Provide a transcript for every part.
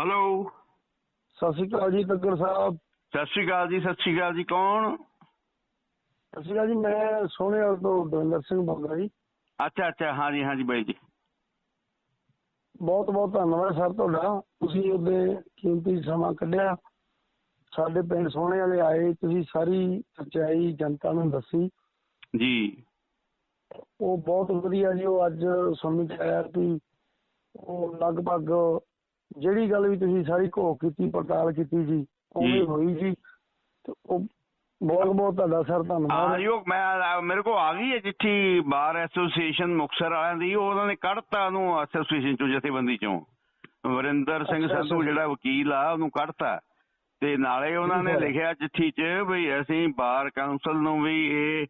Hello ਸਤਿ ਸ਼੍ਰੀ ਅਕਾਲ ਜੀ ਤੱਕਰ ਸਾਹਿਬ। ਸਤਿ ਸ਼੍ਰੀ ਅਕਾਲ ਜੀ ਸਤਿ ਸ਼੍ਰੀ ਅਕਾਲ ਜੀ ਕੌਣ? ਸਤਿ ਸ਼੍ਰੀ ਅਕਾਲ ਜੀ ਮੈਂ ਸੋਹਣੇਵਾਲ ਤੋਂ ਦਵਿੰਦਰ ਸਿੰਘ ਬੋਲਦਾ ਜੀ। ਅੱਛਾ ਅੱਛਾ ਹਾਂ ਜੀ ਹਾਂ ਜੀ ਬਾਈ ਜੀ। ਬਹੁਤ ਬਹੁਤ ਧੰਨਵਾਦ ਸਰ ਤੁਹਾਡਾ। ਤੁਸੀਂ ਉਹਦੇ ਕੀਮਤੀ ਸਮਾਂ ਕੱਢਿਆ। ਸਾਡੇ ਪਿੰਡ ਸੋਹਣੇ ਵਾਲੇ ਆਏ ਤੁਸੀਂ ਸਾਰੀ ਸੱਚਾਈ ਜਨਤਾ ਨੂੰ ਦੱਸੀ। ਜੀ। ਉਹ ਬਹੁਤ ਵਧੀਆ ਜੀ ਉਹ ਅੱਜ ਸਮਝ ਆਇਆ ਕਿ ਉਹ ਲਗਭਗ ਜਿਹੜੀ ਗੱਲ ਵੀ ਤੁਸੀਂ ਸਾਰੀ ਘੋਖ ਕੀਤੀ ਪੜਤਾਲ ਕੀਤੀ ਜੀ ਜੀ। ਹੋਈ ਜੀ ਤੇ ਉਹ ਬਹੁਤ ਬਹੁਤ ਤੁਹਾਡਾ ਸਰ ਧੰਨਵਾਦ ਉਹ ਮੈਂ ਮੇਰੇ ਕੋਲ ਆ ਗਈ ਹੈ ਚਿੱਠੀ ਬਾਰ ਐਸੋਸੀਏਸ਼ਨ ਮੁਕਤਸਰ ਵਾਲਿਆਂ ਦੀ ਉਹ ਉਹਨਾਂ ਨੇ ਕੱਢਤਾ ਉਹਨੂੰ ਐਸੋਸੀਏਸ਼ਨ ਚੋਂ ਜਥੇਬੰਦੀ ਚੋਂ ਵਰਿੰਦਰ ਸਿੰਘ ਸੰਧੂ। ਜਿਹੜਾ ਵਕੀਲ ਆ ਉਹਨੂੰ ਕੱਢਤਾ ਤੇ ਨਾਲੇ ਉਹਨਾਂ ਨੇ। ਲਿਖਿਆ ਚਿੱਠੀ 'ਚ ਵੀ ਅਸੀਂ ਬਾਰ ਕਾਉਂਸਲ ਨੂੰ ਵੀ ਇਹ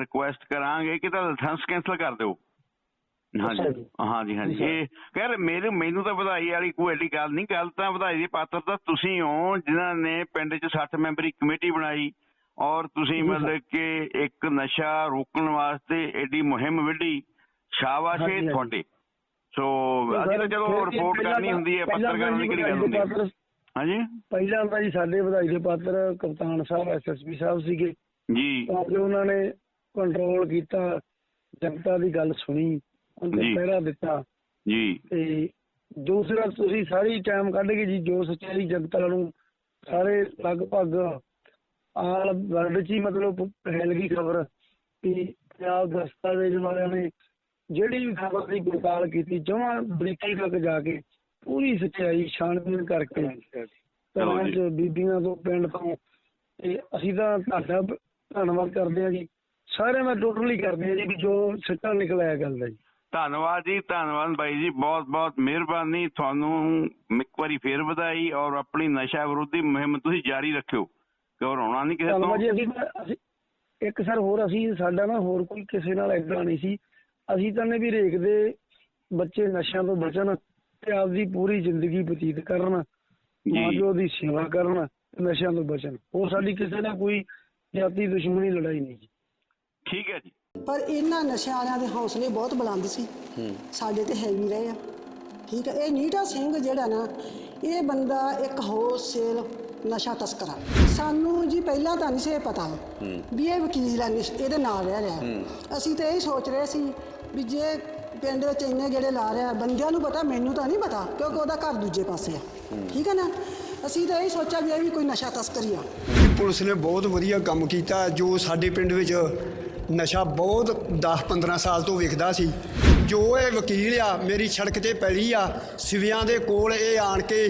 ਰਿਕੁਐਸਟ ਕਰਾਂਗੇ ਕਿ ਤਾਂ ਲਾਇਸੈਂਸ ਕੈਂਸਲ ਕਰ ਦਿਓ ਹਾਂਜੀ। ਹਾਂਜੀ ਹਾਂਜੀ। ਇਹ ਕਹਿ ਮੇਰੇ ਮੈਨੂੰ ਤਾਂ ਵਧਾਈ ਵਾਲੀ ਕੋਈ ਐਡੀ ਗੱਲ ਨਹੀਂ ਗੱਲ ਤਾਂ ਵਧਾਈ ਦੇ ਪਾਤਰ ਤਾਂ ਤੁਸੀਂ ਹੋ ਜਿਨ੍ਹਾਂ ਨੇ ਪਿੰਡ 'ਚ 60 ਮੈਂਬਰੀ ਕਮੇਟੀ ਬਣਾਈ ਔਰ ਤੁਸੀਂ। ਮਤਲਬ ਕਿ ਇੱਕ ਨਸ਼ਾ ਰੋਕਣ ਵਾਸਤੇ ਐਡੀ ਮੁਹਿੰਮ ਵਿੱਢੀ ਸ਼ਾਬਾਸ਼। ਤੁਹਾਡੇ ਸੋ ਅਸੀਂ ਤਾਂ ਚਲੋ ਰਿਪੋਰਟ ਕਰਨੀ ਹੁੰਦੀ ਹੈ ਪੱਤਰਕਾਰਾਂ ਦੀ ਕਿਹੜੀ ਗੱਲ ਹੁੰਦੀ ਹੈ ਹਾਂਜੀ ਪਹਿਲਾਂ ਤਾਂ ਜੀ ਸਾਡੇ ਵਧਾਈ ਦੇ ਪਾਤਰ ਕਪਤਾਨ ਸਾਹਿਬ ਐਸਐਸਪੀ ਸਾਹਿਬ ਸੀਗੇ ਜੀ ਤਾਂ ਕਿ ਉਹਨਾਂ ਨੇ ਕੰਟਰੋਲ ਕੀਤਾ ਜਨਤਾ ਦੀ ਗੱਲ ਸੁਣੀ ਉਹਨੂੰ ਜੀ। ਪਹਿਰਾ ਦਿੱਤਾ। ਜੀ। ਤੇ ਦੂਸਰਾ ਤੁਸੀਂ ਸਾਰੀ ਟਾਈਮ ਕੱਢ ਕੇ ਜੀ ਜੋ ਸੱਚਾਈ ਜਨਤਾ ਨੂੰ ਸਾਰੇ ਲਗਭਗ ਆਲ ਵਰਲਡ 'ਚ ਹੀ ਮਤਲਬ ਫੈਲ ਗਈ ਖਬਰ ਕਿ ਪੰਜਾਬ ਦਸਤਾਵੇਜ਼ ਵਾਲਿਆਂ ਨੇ ਜਿਹੜੀ ਵੀ ਖਬਰ ਦੀ ਪੜਤਾਲ ਕੀਤੀ ਜਮਾਂ ਬਰੀਕੀ ਤੱਕ ਜਾ ਕੇ ਪੂਰੀ ਸੱਚਾਈ ਛਾਣਬੀਣ ਕਰਕੇ ਚਲੋ ਜੀ। 'ਚ ਬੀਬੀਆਂ ਤੋਂ ਪਿੰਡ ਤੋਂ ਤੇ ਅਸੀਂ ਤਾਂ ਤੁਹਾਡਾ ਧੰਨਵਾਦ ਕਰਦੇ ਹਾਂ ਜੀ। ਸਾਰਿਆਂ ਦਾ ਟੋਟਲੀ ਕਰਦੇ ਹਾਂ ਜੀ ਕਿ ਜੋ ਸੱਚਾ ਨਿਕਲਿਆ ਗੱਲ ਦਾ ਜੀ। ਧੰਨਵਾਦ ਜੀ ਧੰਨਵਾਦ ਬਾਈ ਜੀ ਬਹੁਤ ਬਹੁਤ ਮਿਹਰਬਾਨੀ। ਤੁਹਾਨੂੰ ਇੱਕ ਵਾਰੀ ਫੇਰ ਵਧਾਈ ਔਰ ਆਪਣੀ ਨਸ਼ਾ ਵਿਰੋਧੀ ਮੁਹਿੰਮ ਤੁਸੀਂ ਜਾਰੀ ਰੱਖਿਓ। ਘਬਰਾਉਣਾ ਨਹੀਂ ਕਿਸੇ ਤੋਂ? ਜੀ ਅਸੀਂ ਇੱਕ ਸਰ ਹੋਰ ਅਸੀਂ ਸਾਡਾ ਨਾ ਹੋਰ ਕੋਈ ਕਿਸੇ ਨਾਲ ਏਦਾਂ ਨਹੀਂ ਸੀ। ਅਸੀਂ ਤਾਂ ਨੇ ਵੀ ਰੇਖਦੇ ਬੱਚੇ ਨਸ਼ਿਆਂ ਤੋਂ ਬਚਣ ਤੇ ਆਪਦੀ ਪੂਰੀ ਜ਼ਿੰਦਗੀ ਬਤੀਤ ਕਰਨ ਮਾਂ ਜੀ ਪਿਓ ਦੀ ਸੇਵਾ ਕਰਨ ਨਸ਼ਿਆਂ ਤੋਂ ਬਚਣ। ਹੋਰ ਸਾਡੀ ਕਿਸੇ ਨਾਲ ਕੋਈ ਜਾਤੀ ਦੁਸ਼ਮਣੀ ਲੜਾਈ ਨਹੀਂ ਜੀ। ਠੀਕ ਹੈ ਜੀ। ਪਰ ਇਹਨਾਂ ਨਸ਼ਿਆਂ ਵਾਲਿਆਂ ਦੇ ਹੌਸਲੇ ਬਹੁਤ ਬੁਲੰਦ ਸੀ। ਸਾਡੇ ਤੇ ਹੈ ਵੀ ਰਹੇ ਆ। ਠੀਕ ਹੈ ਇਹ ਨੀਟਾ ਸਿੰਘ ਜਿਹੜਾ ਨਾ, ਇਹ ਬੰਦਾ ਇੱਕ ਹੋਲਸੇਲ ਨਸ਼ਾ ਤਸਕਰ ਆ। ਸਾਨੂੰ ਜੀ ਪਹਿਲਾਂ ਤਾਂ ਨਹੀਂ ਸੀ ਇਹ ਪਤਾ ਵੀ ਇਹ ਵਕੀਲ ਆ ਇਹਦੇ ਨਾਲ ਰਹਿ ਰਿਹਾ। ਅਸੀਂ ਤਾਂ ਇਹ ਸੋਚ ਰਹੇ ਸੀ ਵੀ ਜੇ ਪਿੰਡ ਵਿੱਚ ਇੰਨੇ ਜਿਹੜੇ ਲਾ ਰਿਹਾ, ਬੰਦਿਆਂ ਨੂੰ ਪਤਾ, ਮੈਨੂੰ ਤਾਂ ਨਹੀਂ ਪਤਾ, ਕਿਉਂਕਿ ਉਹਦਾ ਘਰ ਦੂਜੇ ਪਾਸੇ ਆ। ਠੀਕ ਹੈ ਨਾ? ਅਸੀਂ ਤਾਂ ਇਹ ਸੋਚਿਆ ਵੀ ਇਹ ਵੀ ਕੋਈ ਨਸ਼ਾ ਤਸਕਰੀ ਆ। ਪੁਲਿਸ ਨੇ ਬਹੁਤ ਵਧੀਆ ਕੰਮ ਕੀਤਾ, ਜੋ ਸਾਡੇ ਪਿੰਡ ਵਿੱਚ ਨਸ਼ਾ ਬਹੁਤ 10-15 ਸਾਲ ਤੋਂ ਵਿਖਦਾ ਸੀ। ਜੋ ਇਹ ਵਕੀਲ ਆ, ਮੇਰੀ ਸੜਕ ਤੇ ਪੈਲੀ ਆ, ਸਿਵਿਆਂ ਦੇ ਕੋਲ ਇਹ ਆਣ ਕੇ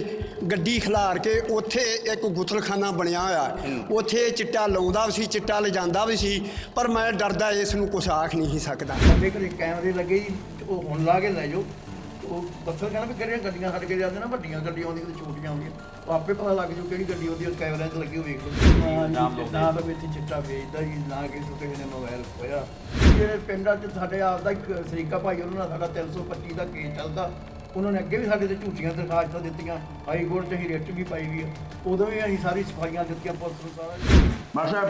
ਗੱਡੀ ਖਿਲਾਰ ਕੇ ਉੱਥੇ ਇੱਕ ਗੁਥਲਖਾਨਾ ਬਣਿਆ ਹੋਇਆ। ਉੱਥੇ ਇਹ ਚਿੱਟਾ ਲਾਉਂਦਾ ਵੀ ਸੀ, ਚਿੱਟਾ ਲਿਜਾਂਦਾ ਵੀ ਸੀ, ਪਰ ਮੈਂ ਡਰਦਾ ਇਸ ਨੂੰ ਕੁਛ ਆਖ ਨਹੀਂ ਸਕਦਾ। ਸਾਡੇ ਘਰੇ ਕੈਮਰੇ ਲੱਗੇ ਜੀ, ਉਹ ਹੁਣ ਲਾ ਕੇ ਲੈ ਜਾਓ। ਉਹ ਬੱਸਰ ਕਹਿੰਦਾ ਵੀ ਕਿਹੜੀਆਂ ਗੱਡੀਆਂ ਛੱਡ ਕੇ ਜਾਂਦੇ ਨਾ ਵੱਡੀਆਂ ਗੱਡੀਆਂ ਆਉਂਦੀਆਂ ਤੇ ਛੋਟੀਆਂ ਆਉਂਦੀਆਂ। ਉਹ ਆਪੇ ਪਤਾ ਲੱਗ ਜੂ ਕਿਹੜੀ ਗੱਡੀ ਆਉਂਦੀ ਉਹ ਕੈਮਰਿਆਂ 'ਚ ਲੱਗੀ ਉਹ ਵੇਖ ਲਓ ਨਾ ਨਾ ਤਾਂ ਵਿੱਚ ਚਿੱਟਾ ਵੇਚਦਾ ਜੀ ਨਾ ਕਿਸੇ ਕਿਸੇ ਨੇ ਮੋਬਾਈਲ ਖੋਇਆ ਜਿਹੜੇ ਪਿੰਡਾਂ 'ਚ ਸਾਡੇ ਆਪ ਦਾ ਇੱਕ ਸਰੀਕਾ ਭਾਈ ਉਹਨਾਂ ਨਾਲ ਸਾਡਾ 325 ਦਾ ਕੇਸ ਚੱਲਦਾ। ਉਹਨਾਂ ਨੇ ਅੱਗੇ ਵੀ ਸਾਡੇ ਤੇ ਝੂਠੀਆਂ ਦਰਖਾਸਤਾਂ ਦਿੱਤੀਆਂ। ਹਾਈ ਕੋਰਟ 'ਚ ਹੀ ਰਿਟ ਵੀ ਪਾਈ ਗਈ ਆ। ਉਦੋਂ ਵੀ ਅਸੀਂ ਸਾਰੀ ਸਫਾਈਆਂ ਦਿੱਤੀਆਂ ਪੁਲਿਸ ਨੂੰ ਸਾਰਾ।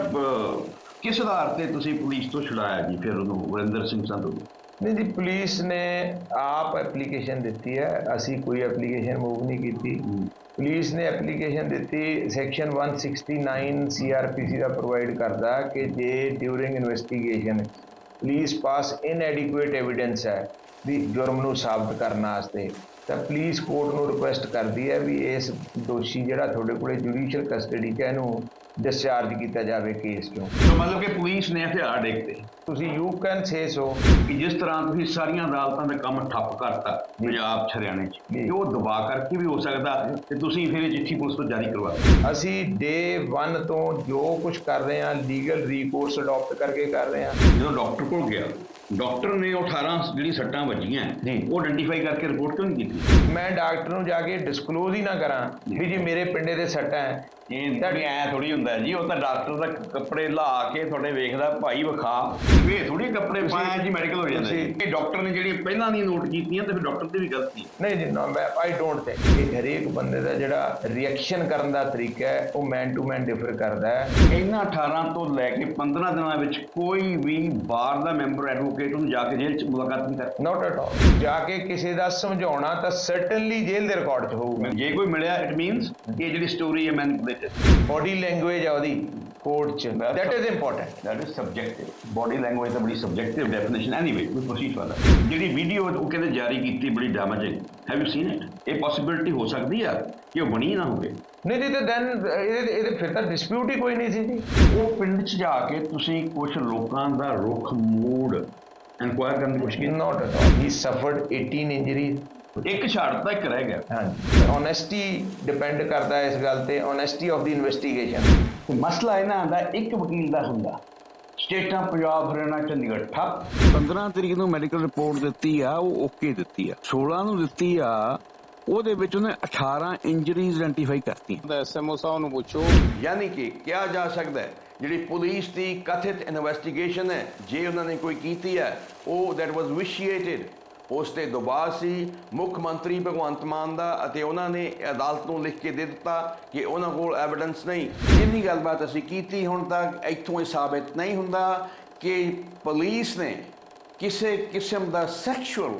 ਅਹ, ਕਿਸ ਆਧਾਰ ਤੇ ਤੁਸੀਂ ਪੁਲਿਸ ਤੋਂ ਛੁਡਾਇਆ ਜੀ? ਫਿਰ ਉਹਨੂੰ ਵਰਿੰਦਰ ਸਿੰਘ ਸੰਧੂ ਨੂੰ ਨਹੀਂ ਜੀ ਪੁਲਿਸ ਨੇ ਆਪ ਐਪਲੀਕੇਸ਼ਨ ਦਿੱਤੀ ਹੈ। ਅਸੀਂ ਕੋਈ ਐਪਲੀਕੇਸ਼ਨ ਮੂਵ ਨਹੀਂ ਕੀਤੀ। ਪੁਲਿਸ ਨੇ ਐਪਲੀਕੇਸ਼ਨ ਦਿੱਤੀ ਸੈਕਸ਼ਨ 169 ਸੀਆਰਪੀਸੀ ਦਾ ਪ੍ਰੋਵਾਈਡ ਕਰਦਾ ਕਿ ਜੇ ਡਿਊਰਿੰਗ ਇਨਵੈਸਟੀਗੇਸ਼ਨ ਪੁਲਿਸ ਪਾਸ ਇਨਐਡਿਕੁਏਟ ਐਵੀਡੈਂਸ ਹੈ ਵੀ ਜੁਰਮ ਨੂੰ ਸਾਬਤ ਕਰਨ ਵਾਸਤੇ ਤਾਂ ਪੁਲਿਸ ਕੋਰਟ ਨੂੰ ਰਿਕੁਐਸਟ ਕਰਦੀ ਹੈ ਵੀ ਇਸ ਦੋਸ਼ੀ ਜਿਹੜਾ ਤੁਹਾਡੇ ਕੋਲੇ ਜੁਡੀਸ਼ੀਅਲ ਕਸਟਡੀ 'ਚ ਹੈ ਇਹਨੂੰ ਡਿਸਚਾਰਜ ਕੀਤਾ ਜਾਵੇ ਕੇਸ ਚੋਂ। ਤਾਂ ਮਤਲਬ ਕਿ ਪੁਲਿਸ ਨੇ ਹਥਿਆਰ ਡੇਕਤੇ ਤੁਸੀਂ ਯੂ ਕੈਨ ਸੇ ਸੋ ਕਿ ਜਿਸ ਤਰ੍ਹਾਂ ਤੁਸੀਂ ਸਾਰੀਆਂ ਅਦਾਲਤਾਂ ਦਾ ਕੰਮ ਠੱਪ ਕਰਤਾ ਪੰਜਾਬ 'ਚ, ਹਰਿਆਣੇ 'ਚ ਜੀ। ਤੇ ਉਹ ਦਬਾ ਕਰਕੇ ਵੀ ਹੋ ਸਕਦਾ ਤੇ ਤੁਸੀਂ ਫਿਰ ਇਹ ਚਿੱਠੀ ਪੁਲਿਸ ਤੋਂ ਜਾਰੀ ਕਰਵਾ ਅਸੀਂ ਡੇ 1 ਤੋਂ ਜੋ ਕੁਝ ਕਰ ਰਹੇ ਹਾਂ ਲੀਗਲ ਰੀਕੋਰਸ ਅਡਾਪਟ ਕਰਕੇ ਕਰ ਰਹੇ ਹਾਂ। ਜਦੋਂ ਡਾਕਟਰ ਕੋਲ ਗਿਆ ਡਾਕਟਰ ਨੇ ਉਹ 18 ਜਿਹੜੀ ਸੱਟਾਂ ਵੱਜੀਆਂ। ਉਹ ਆਇਡੈਂਟੀਫਾਈ ਕਰਕੇ ਰਿਪੋਰਟ ਕਿਉਂ ਨਹੀਂ ਕੀਤੀ? ਮੈਂ ਡਾਕਟਰ ਨੂੰ ਜਾ ਕੇ ਡਿਸਕਲੋਜ਼ ਹੀ ਨਾ ਕਰਾਂ ਵੀ ਜੀ ਮੇਰੇ ਪਿੰਡੇ ਦੇ ਸੱਟਾਂ ਹੈ। ਇਹ ਤਾਂ ਐ ਥੋੜੀ ਹੁੰਦਾ ਜੀ ਉਹ ਤਾਂ ਡਾਕਟਰ ਦਾ ਕੱਪੜੇ ਲਾ ਕੇ ਤੁਹਾਡੇ ਵੇਖਦਾ ਭਾਈ ਵਿਖਾ। ਇਹ ਥੋੜੀ ਕੱਪੜੇ ਪਾਇਆ ਜੀ ਮੈਡੀਕਲ ਹੋ ਜਾਂਦਾ। ਇਹ ਡਾਕਟਰ ਨੇ ਜਿਹੜੀ ਪਹਿਲਾਂ ਨਹੀਂ ਨੋਟ ਕੀਤੀਆਂ ਤੇ ਫਿਰ ਡਾਕਟਰ ਦੀ ਵੀ ਗਲਤੀ ਨਹੀਂ ਜੀ ਨਾ ਮੈਂ ਆਈ ਡੋਨਟ ਥਿੰਕ ਇਹ ਹਰੇਕ ਬੰਦੇ ਦਾ ਜਿਹੜਾ ਰਿਐਕਸ਼ਨ ਕਰਨ ਦਾ ਤਰੀਕਾ ਹੈ ਉਹ ਮੈਨ ਟੂ ਮੈਨ ਡਿਫਰ ਕਰਦਾ ਹੈ। ਇਹਨਾਂ 18 ਤੋਂ ਲੈ ਕੇ 15 ਦਿਨਾਂ ਵਿੱਚ ਕੋਈ ਵੀ ਬਾਰ ਦਾ ਮੈਂਬਰ ਐਡਵੋਕੇਟ ਨੂੰ ਜਾ ਕੇ ਜੇਲ੍ਹ 'ਚ ਮੁਲਾਕਾਤ ਨਹੀਂ ਕਰ ਨਾਟ ਐਟ ਆਲ ਜਾ ਕੇ ਕਿਸੇ ਦਾ ਸਮਝਾਉਣਾ ਤਾਂ ਸਰਟਨਲੀ ਜੇਲ੍ਹ ਦੇ ਰਿਕਾਰਡ 'ਚ ਹੋਊਗਾ। ਜੇ ਕੋਈ ਮਿਲਿਆ ਇਟ ਮੀਨਸ ਇਹ ਜਿਹੜੀ ਸਟੋਰੀ ਹੈ ਮੈਨੂਪਲੇਟਡ ਬੋਡੀ ਲੈਂਗੁਏਜ ਆ ਉਹਦੀ ਕੋਰਟ 'ਚ। That is important that is subjective. Body language ਤਾਂ ਬੜੀ subjective definition anyway we proceed further ਜਿਹੜੀ ਵੀਡੀਓ ਉਹ ਕਹਿੰਦੇ ਜਾਰੀ ਕੀਤੀ ਬੜੀ damaging have you seen it ਇਹ ਪੋਸਿਬਿਲਿਟੀ ਹੋ ਸਕਦੀ ਆ ਕਿ ਉਹ ਬਣੀ ਨਾ ਹੋਵੇ। ਨਹੀਂ ਨਹੀਂ ਤਾਂ ਦੈਨ ਇਹਦੇ ਇਹਦੇ ਫਿਰ ਤਾਂ ਡਿਸਪਿਊਟ ਹੀ ਕੋਈ ਨਹੀਂ ਸੀ ਜੀ। ਉਹ ਪਿੰਡ 'ਚ ਜਾ ਕੇ ਤੁਸੀਂ ਕੁਝ ਲੋਕਾਂ ਦਾ ਰੁਖ ਮੂਡ ਇਨਕੁਆਇਰ ਕਰਨ ਦੀ ਕੋਸ਼ਿਸ਼ ਕੀਤੀ? Not at all he ਸਫਰਡ 18 injuries ਇੱਕ ਛੱਡ ਤਾਂ ਇੱਕ ਰਹਿ ਗਿਆ। ਹਾਂਜੀ। ਓਨੈਸਟੀ ਡਿਪੈਂਡ ਕਰਦਾ ਹੈ ਇਸ ਗੱਲ ਤੇ ਓਨੈਸਟੀ ਆਫ ਦੀ ਇਨਵੈਸਟੀਗੇਸ਼ਨ ਤੇ ਮਸਲਾ ਇਹਨਾਂ ਦਾ ਇੱਕ ਵਕੀਲ ਦਾ ਹੁੰਦਾ। ਸਟੇਟਾਂ ਪੰਜਾਬ ਹਰਿਆਣਾ ਚੰਡੀਗੜ੍ਹ ਠੱਪ। 15 ਤਰੀਕ ਨੂੰ ਮੈਡੀਕਲ ਰਿਪੋਰਟ ਦਿੱਤੀ ਆ ਉਹ ਓਕੇ ਦਿੱਤੀ ਆ। 16 ਨੂੰ ਦਿੱਤੀ ਆ ਉਹਦੇ ਵਿੱਚ ਉਹਨੇ 18 ਇੰਜਰੀਜ਼ ਆਇਡੈਂਟੀਫਾਈ ਕਰਤੀਆਂ। ਦਾ ਐਸਐਮਓ ਸਾਹਿਬ ਨੂੰ ਪੁੱਛੋ। ਯਾਨੀ ਕਿ ਕਿਹਾ ਜਾ ਸਕਦਾ ਹੈ ਜਿਹੜੀ ਪੁਲਿਸ ਦੀ ਕਥਿਤ ਇਨਵੈਸਟੀਗੇਸ਼ਨ ਹੈ ਜੇ ਉਹਨਾਂ ਨੇ ਕੋਈ ਕੀਤੀ ਹੈ ਉਹ ਦੈਟ ਵਾਸ ਵਿਸ਼ੀਏਟਡ ਉਸ ਤੇ ਦਬਾਅ ਸੀ। ਮੁੱਖ ਮੰਤਰੀ ਭਗਵੰਤ ਮਾਨ ਦਾ ਅਤੇ ਉਹਨਾਂ ਨੇ ਅਦਾਲਤ ਨੂੰ ਲਿਖ ਕੇ ਦੇ ਦਿੱਤਾ ਕਿ ਉਹਨਾਂ ਕੋਲ ਐਵੀਡੈਂਸ ਨਹੀਂ। ਜਿੰਨੀ ਗੱਲਬਾਤ ਅਸੀਂ ਕੀਤੀ, ਹੁਣ ਤੱਕ ਇੱਥੋਂ ਇਹ ਸਾਬਿਤ ਨਹੀਂ ਹੁੰਦਾ ਕਿ ਪੁਲਿਸ ਨੇ ਕਿਸੇ ਕਿਸਮ ਦਾ ਸੈਕਸ਼ੂਅਲ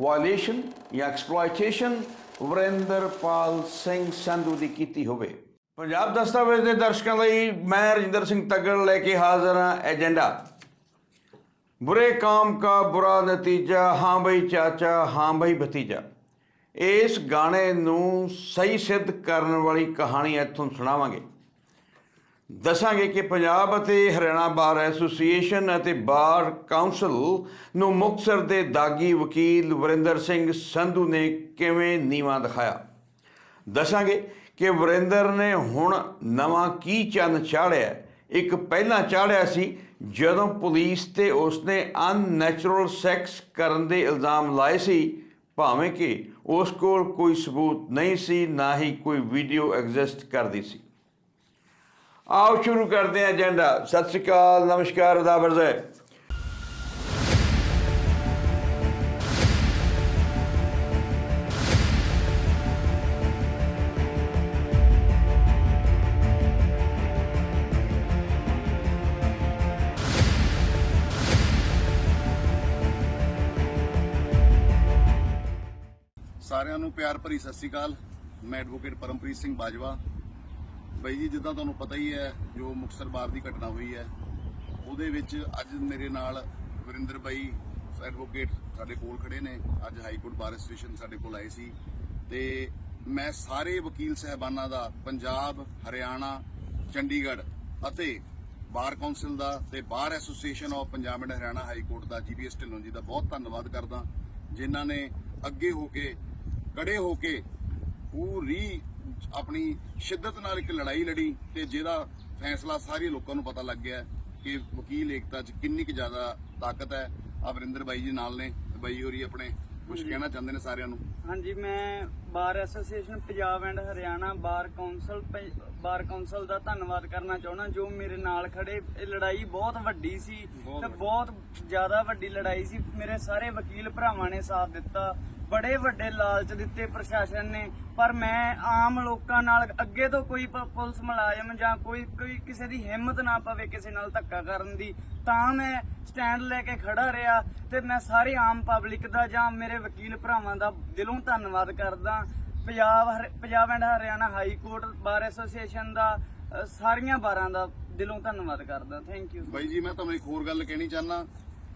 ਵਾਇਲੇਸ਼ਨ ਜਾਂ ਐਕਸਪਲੋਇਟੇਸ਼ਨ ਵਰਿੰਦਰਪਾਲ ਸਿੰਘ ਸੰਧੂ ਦੀ ਕੀਤੀ ਹੋਵੇ। ਪੰਜਾਬ ਦਸਤਾਵੇਜ਼ ਦੇ ਦਰਸ਼ਕਾਂ ਲਈ ਮੈਂ ਰਜਿੰਦਰ ਸਿੰਘ ਤੱਗੜ ਲੈ ਕੇ ਹਾਜ਼ਰ ਹਾਂ। ਏਜੰਡਾ ਬੁਰੇ ਕਾਮ ਦਾ ਬੁਰਾ ਨਤੀਜਾ, ਹਾਂ ਬਈ ਚਾਚਾ, ਹਾਂ ਬਈ ਭਤੀਜਾ। ਇਸ ਗਾਣੇ ਨੂੰ ਸਹੀ ਸਿੱਧ ਕਰਨ ਵਾਲੀ ਕਹਾਣੀ ਇੱਥੋਂ ਸੁਣਾਵਾਂਗੇ। ਦੱਸਾਂਗੇ ਕਿ ਪੰਜਾਬ ਅਤੇ ਹਰਿਆਣਾ ਬਾਰ ਐਸੋਸੀਏਸ਼ਨ ਅਤੇ ਬਾਰ ਕਾਉਂਸਲ ਨੂੰ ਮੁਕਸਰ ਦੇ ਦਾਗੀ ਵਕੀਲ ਵਰਿੰਦਰ ਸਿੰਘ ਸੰਧੂ ਨੇ ਕਿਵੇਂ ਨੀਵਾ ਦਿਖਾਇਆ। ਦੱਸਾਂਗੇ ਕਿ ਵਰਿੰਦਰ ਨੇ ਹੁਣ ਨਵਾਂ ਕੀ ਚੰਨ ਚਾੜਿਆ। ਇੱਕ ਪਹਿਲਾਂ ਚਾੜਿਆ ਸੀ ਜਦੋਂ ਪੁਲਿਸ ਤੇ ਉਸਨੇ ਅਨਨੈਚੁਰਲ ਸੈਕਸ ਕਰਨ ਦੇ ਇਲਜ਼ਾਮ ਲਾਏ ਸੀ, ਭਾਵੇਂ ਕਿ ਉਸ ਕੋਲ ਕੋਈ ਸਬੂਤ ਨਹੀਂ ਸੀ, ਨਾ ਹੀ ਕੋਈ ਵੀਡੀਓ ਐਗਜ਼ਿਸਟ ਕਰਦੀ ਸੀ। ਆਓ ਸ਼ੁਰੂ ਕਰਦੇ ਹਾਂ ਏਜੰਡਾ ਸਤਿ ਸ਼੍ਰੀ ਅਕਾਲ, ਨਮਸਕਾਰ ਅਦਾਬ ਪਿਆਰ ਭਰੀ ਸਤਿ ਸ੍ਰੀ ਅਕਾਲ। ਮੈਂ ਐਡਵੋਕੇਟ ਪਰਮਪ੍ਰੀਤ ਸਿੰਘ ਬਾਜਵਾ। ਬਈ ਜੀ, ਜਿੱਦਾਂ ਤੁਹਾਨੂੰ ਪਤਾ ਹੀ ਹੈ, ਜੋ ਮੁਕਤਸਰ ਬਾਰ ਦੀ ਘਟਨਾ ਹੋਈ ਹੈ, ਉਹਦੇ ਵਿੱਚ ਅੱਜ ਮੇਰੇ ਨਾਲ ਵਰਿੰਦਰ ਬਾਈ ਐਡਵੋਕੇਟ ਸਾਡੇ ਕੋਲ ਖੜੇ ਨੇ। ਅੱਜ ਹਾਈ ਕੋਰਟ ਬਾਰ ਐਸੋਸੀਏਸ਼ਨ ਸਾਡੇ ਕੋਲ ਆਏ ਸੀ। ਤੇ ਮੈਂ ਸਾਰੇ ਵਕੀਲ ਸਹਿਬਾਨਾਂ ਦਾ, ਪੰਜਾਬ, ਹਰਿਆਣਾ, ਚੰਡੀਗੜ੍ਹ ਅਤੇ ਬਾਰ ਕੌਂਸਲ ਦਾ ਤੇ bar association of Punjab and Haryana high court the GBS Dhillon ji ਦਾ ਬਹੁਤ ਧੰਨਵਾਦ ਕਰਦਾ, ਜਿਨ੍ਹਾਂ ਨੇ ਅੱਗੇ ਹੋ ਕੇ ਕੜੇ ਹੋ ਕੇ ਪੂਰੀ ਆਪਣੀ ਸ਼ਿੱਦਤ ਨਾਲ ਇੱਕ ਲੜਾਈ ਲੜੀ ਤੇ ਜਿਹਦਾ ਫੈਸਲਾ ਸਾਰੇ ਲੋਕਾਂ ਨੂੰ ਪਤਾ ਲੱਗ ਗਿਆ ਕਿ ਵਕੀਲ ਏਕਤਾ 'ਚ ਕਿੰਨੀ ਕੁ ਜ਼ਿਆਦਾ ਤਾਕਤ ਹੈ। ਆ ਵਰਿੰਦਰ ਬਾਈ ਜੀ ਨਾਲ ਨੇ ਬਾਈ ਹੋਰੀ ਆਪਣੇ ਕੁਝ ਕਹਿਣਾ ਚਾਹੁੰਦੇ ਨੇ ਸਾਰਿਆਂ ਨੂੰ? ਹਾਂਜੀ ਮੈਂ bar association Punjab and Haryana bar council bar council ਦਾ ਧੰਨਵਾਦ ਕਰਨਾ ਚਾਹੁੰਦਾ ਜੋ ਮੇਰੇ ਨਾਲ ਖੜੇ। ਇਹ ਲੜਾਈ ਬਹੁਤ ਵੱਡੀ ਸੀ ਤੇ ਬਹੁਤ ਜ਼ਿਆਦਾ ਵੱਡੀ ਲੜਾਈ ਸੀ। ਮੇਰੇ ਸਾਰੇ ਵਕੀਲ ਭਰਾਵਾਂ ਨੇ ਸਾਥ ਦਿੱਤਾ। ਬੜੇ ਵੱਡੇ ਲਾਲਚ ਦਿੱਤੇ ਪ੍ਰਸ਼ਾਸਨ ਨੇ। ਪਰ ਮੈਂ ਆਮ ਲੋਕਾਂ ਨਾਲ ਅੱਗੇ ਤੋਂ ਕੋਈ ਪੁਲਿਸ ਮੁਲਾਜ਼ਮ ਜਾਂ ਕੋਈ ਕੋਈ ਕਿਸੇ ਦੀ ਹਿੰਮਤ ਨਾ ਪਵੇ ਕਿਸੇ ਨਾਲ ਧੱਕਾ ਕਰਨ ਦੀ ਤਾਂ ਮੈਂ ਸਟੈਂਡ ਲੈ ਕੇ ਖੜਾ ਰਿਹਾ ਤੇ ਮੈਂ ਸਾਰੀ ਆਮ ਪਬਲਿਕ ਦਾ ਜਾਂ ਮੇਰੇ ਵਕੀਲ ਭਰਾਵਾਂ ਦਾ ਦਿਲੋਂ ਧੰਨਵਾਦ ਕਰਦਾ। ਪੰਜਾਬ ਹਰ- Punjab and Haryana high court bar association ਦਾ ਅ, ਸਾਰੀਆਂ ਬਾਰਾਂ ਦਾ ਦਿਲੋਂ ਧੰਨਵਾਦ ਕਰਦਾ। ਥੈਂਕ ਯੂ ਬਾਈ ਜੀ ਮੈਂ ਤੁਹਾਨੂੰ ਇੱਕ ਹੋਰ ਗੱਲ ਕਹਿਣੀ ਚਾਹਨਾ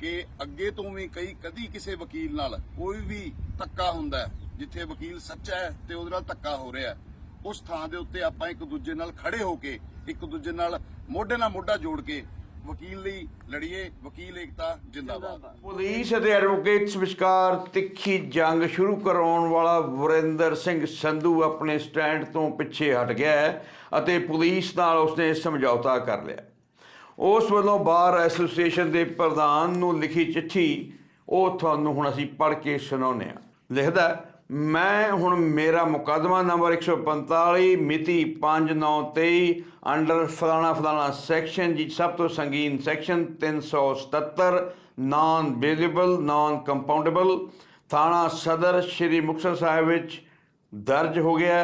ਕਿ ਅੱਗੇ ਤੋਂ ਵੀ ਕਈ ਕਦੀ ਕਿਸੇ ਵਕੀਲ ਨਾਲ ਕੋਈ ਵੀ ਧੱਕਾ ਹੁੰਦਾ ਹੈ ਜਿੱਥੇ ਵਕੀਲ ਸੱਚਾ ਹੈ ਤੇ ਉਹਦੇ ਨਾਲ ਧੱਕਾ ਹੋ ਰਿਹਾ ਹੈ ਉਸ ਥਾਂ ਦੇ ਉੱਤੇ ਆਪਾਂ ਇੱਕ ਦੂਜੇ ਨਾਲ ਖੜੇ ਹੋ ਕੇ ਇੱਕ ਦੂਜੇ ਨਾਲ ਮੋਢੇ ਨਾਲ ਮੋਢਾ ਜੋੜ ਕੇ ਵਕੀਲ ਲਈ ਲੜੀਏ ਵਕੀਲ ਏਕਤਾ ਜਿੰਦਾਬਾਦ। ਪੁਲਿਸ ਅਤੇ ਐਡਵੋਕੇਟਸ ਵਿਚਕਾਰ ਤਿੱਖੀ ਜੰਗ ਸ਼ੁਰੂ ਕਰਾਉਣ ਵਾਲਾ ਵਰਿੰਦਰ ਸਿੰਘ ਸੰਧੂ ਆਪਣੇ ਸਟੈਂਡ ਤੋਂ ਪਿੱਛੇ ਹਟ ਗਿਆ ਅਤੇ ਪੁਲਿਸ ਨਾਲ ਉਸਨੇ ਸਮਝੌਤਾ ਕਰ ਲਿਆ। ਉਸ ਵੱਲੋਂ ਬਾਰ ਐਸੋਸੀਏਸ਼ਨ ਦੇ ਪ੍ਰਧਾਨ ਨੂੰ ਲਿਖੀ ਚਿੱਠੀ ਉਹ ਤੁਹਾਨੂੰ ਹੁਣ ਅਸੀਂ ਪੜ੍ਹ ਕੇ ਸੁਣਾਉਂਦੇ ਹਾਂ। ਲਿਖਦਾ ਮੈਂ ਹੁਣ ਮੇਰਾ ਮੁਕੱਦਮਾ ਨੰਬਰ 145 ਮਿਤੀ 5923 ਅੰਡਰ ਫਲਾਣਾ ਫਲਾਣਾ ਸੈਕਸ਼ਨ ਜੀ, ਸਭ ਤੋਂ ਸੰਗੀਨ section 377 non bailable non compoundable ਥਾਣਾ ਸਦਰ ਸ਼੍ਰੀ ਮੁਕਤਸਰ ਸਾਹਿਬ ਵਿੱਚ ਦਰਜ ਹੋ ਗਿਆ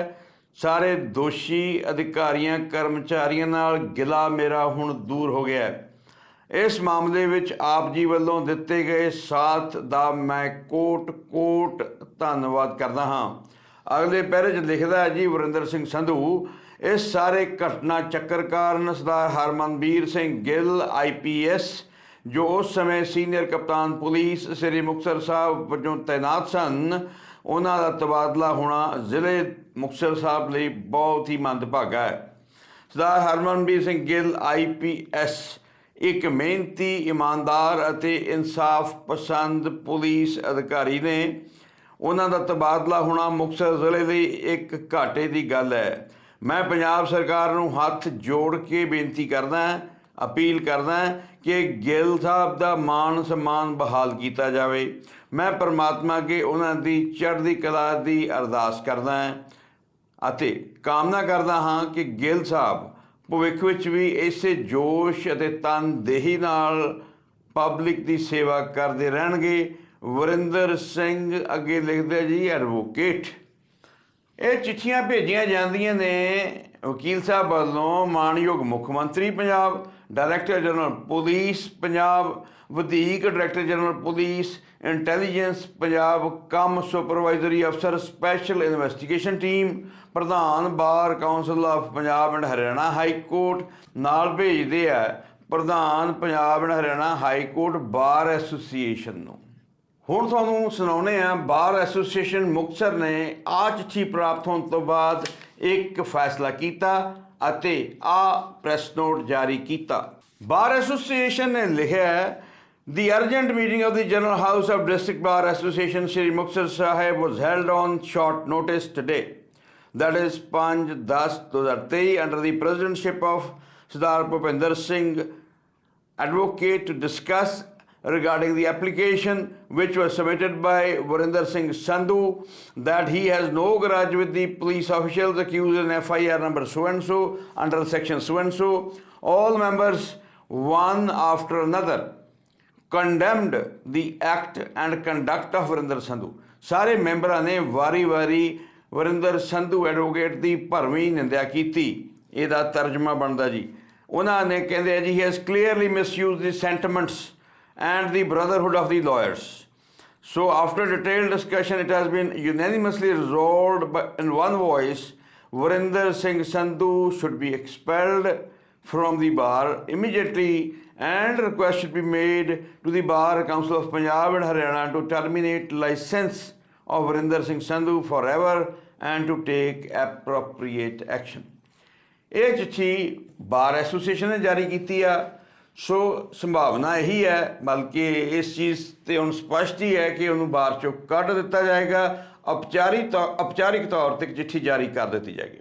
ਸਾਰੇ ਦੋਸ਼ੀ ਅਧਿਕਾਰੀਆਂ, ਕਰਮਚਾਰੀਆਂ ਨਾਲ ਗਿਲਾ ਮੇਰਾ ਹੁਣ ਦੂਰ ਹੋ ਗਿਆ ਇਸ ਮਾਮਲੇ ਵਿੱਚ ਆਪ ਜੀ ਵੱਲੋਂ ਦਿੱਤੇ ਗਏ ਸਾਥ ਦਾ ਮੈਂ ਕੋਟ-ਕੋਟ ਧੰਨਵਾਦ ਕਰਦਾ ਹਾਂ। ਅਗਲੇ ਪੈਰੇ 'ਚ ਲਿਖਦਾ ਹੈ ਜੀ ਵਰਿੰਦਰ ਸਿੰਘ ਸੰਧੂ, ਇਸ ਸਾਰੇ ਘਟਨਾ ਚੱਕਰ ਕਾਰਨ ਸਰਦਾਰ ਹਰਮਨਵੀਰ ਸਿੰਘ ਗਿੱਲ ਆਈਪੀਐਸ ਜੋ ਉਸ ਸਮੇਂ ਸੀਨੀਅਰ ਕਪਤਾਨ ਪੁਲਿਸ ਸ੍ਰੀ ਮੁਕਤਸਰ ਸਾਹਿਬ ਵਜੋਂ ਤਾਇਨਾਤ ਸਨ, ਉਹਨਾਂ ਦਾ ਤਬਾਦਲਾ ਹੋਣਾ ਜ਼ਿਲ੍ਹੇ ਮੁਕਤਸਰ ਸਾਹਿਬ ਲਈ ਬਹੁਤ ਹੀ ਮੰਦਭਾਗਾ ਹੈ। ਸਰਦਾਰ ਹਰਮਨਵੀਰ ਸਿੰਘ ਗਿੱਲ ਆਈਪੀਐਸ ਇੱਕ ਮਿਹਨਤੀ ਇਮਾਨਦਾਰ ਅਤੇ ਇਨਸਾਫ ਪਸੰਦ ਪੁਲਿਸ ਅਧਿਕਾਰੀ ਨੇ ਉਹਨਾਂ ਦਾ ਤਬਾਦਲਾ ਹੋਣਾ ਮੁਕਤਸਰ ਜ਼ਿਲ੍ਹੇ ਲਈ ਇੱਕ ਘਾਟੇ ਦੀ ਗੱਲ ਹੈ। ਮੈਂ ਪੰਜਾਬ ਸਰਕਾਰ ਨੂੰ ਹੱਥ ਜੋੜ ਕੇ ਬੇਨਤੀ ਕਰਦਾ ਹਾਂ, ਅਪੀਲ ਕਰਦਾ ਕਿ ਗਿੱਲ ਸਾਹਿਬ ਦਾ ਮਾਣ ਸਨਮਾਨ ਬਹਾਲ ਕੀਤਾ ਜਾਵੇ। ਮੈਂ ਪਰਮਾਤਮਾ ਅੱਗੇ ਉਹਨਾਂ ਦੀ ਚੜ੍ਹਦੀ ਕਲਾ ਦੀ ਅਰਦਾਸ ਕਰਦਾ ਹਾਂ ਅਤੇ ਕਾਮਨਾ ਕਰਦਾ ਹਾਂ ਕਿ ਗਿੱਲ ਸਾਹਿਬ ਭਵਿੱਖ ਵਿੱਚ ਵੀ ਇਸੇ ਜੋਸ਼ ਅਤੇ ਤਨਦੇਹੀ ਨਾਲ ਪਬਲਿਕ ਦੀ ਸੇਵਾ ਕਰਦੇ ਰਹਿਣਗੇ। ਵਰਿੰਦਰ ਸਿੰਘ ਅੱਗੇ ਲਿਖਦੇ ਜੀ ਐਡਵੋਕੇਟ ਇਹ ਚਿੱਠੀਆਂ ਭੇਜੀਆਂ ਜਾਂਦੀਆਂ ਨੇ ਵਕੀਲ ਸਾਹਿਬ ਵੱਲੋਂ ਮਾਨਯੋਗ ਮੁੱਖ ਮੰਤਰੀ Punjab, director general police Punjab, ਵਧੀਕ director general police intelligence Punjab cum supervisory ਅਫਸਰ ਸਪੈਸ਼ਲ ਇਨਵੈਸਟੀਗੇਸ਼ਨ ਟੀਮ, ਪ੍ਰਧਾਨ bar council of Punjab and Haryana high court ਨਾਲ ਭੇਜਦੇ ਆ ਪ੍ਰਧਾਨ Punjab and Haryana high court bar association ਨੂੰ। ਹੁਣ ਤੁਹਾਨੂੰ ਸੁਣਾਉਨੇ ਆ ਬਾਰ ਐਸੋਸੀਏਸ਼ਨ ਮੁਕਤਸਰ ਨੇ ਆ ਚਿੱਠੀ ਪ੍ਰਾਪਤ ਹੋਣ ਤੋਂ ਬਾਅਦ ਇੱਕ ਫੈਸਲਾ ਕੀਤਾ ਅਤੇ ਆ ਪ੍ਰੈਸ ਨੋਟ ਜਾਰੀ ਕੀਤਾ। ਬਾਰ ਐਸੋਸੀਏਸ਼ਨ ਨੇ ਲਿਖਿਆ ਹੈ The urgent meeting of the General House of District Bar Association Shri Muktsar Sahib was held on short notice today. That is 5-10-2023 under the presidency of Sardar Bhupinder Singh advocate to discuss regarding the application which was submitted by Varinder Singh Sandhu that he has no grudge with the police officials accused in FIR number so and so under section so and so. All members, one after another, condemned the act and conduct of Varinder Sandhu ਸਾਰੇ ਮੈਂਬਰਾਂ ਨੇ ਵਾਰੀ-ਵਾਰੀ Varinder Sandhu advocate ਦੀ ਭਰਵੀਂ ਨਿੰਦਿਆ ਕੀਤੀ ਇਹਦਾ ਤਰਜਮਾ ਬਣਦਾ ਜੀ ਉਹਨਾਂ ਨੇ ਕਹਿੰਦੇ ਆ ਜੀ he has clearly misused the sentiments and the brotherhood of the lawyers So, after detailed discussion, it has been unanimously resolved by, in one voice Varinder Singh Sandhu should be expelled from the bar immediately, and request should be made to the Bar Council of Punjab and Haryana to terminate license of Varinder Singh Sandhu forever and to take appropriate action. ਇਹ ਚਿੱਠੀ bar association ਨੇ ਜਾਰੀ ਕੀਤੀ ਆ ਸੋ ਸੰਭਾਵਨਾ ਇਹੀ ਹੈ ਬਲਕਿ ਇਸ ਚੀਜ਼ ਤੇ ਹੁਣ ਸਪਸ਼ਟ ਹੀ ਹੈ ਕਿ ਉਹਨੂੰ ਬਾਰ ਚੋਂ ਕੱਢ ਦਿੱਤਾ ਜਾਏਗਾ ਔਪਚਾਰਿਕ ਤੌਰ ਔਪਚਾਰਿਕ ਤੌਰ ਤੇ ਇੱਕ ਚਿੱਠੀ ਜਾਰੀ ਕਰ ਦਿੱਤੀ ਜਾਏਗੀ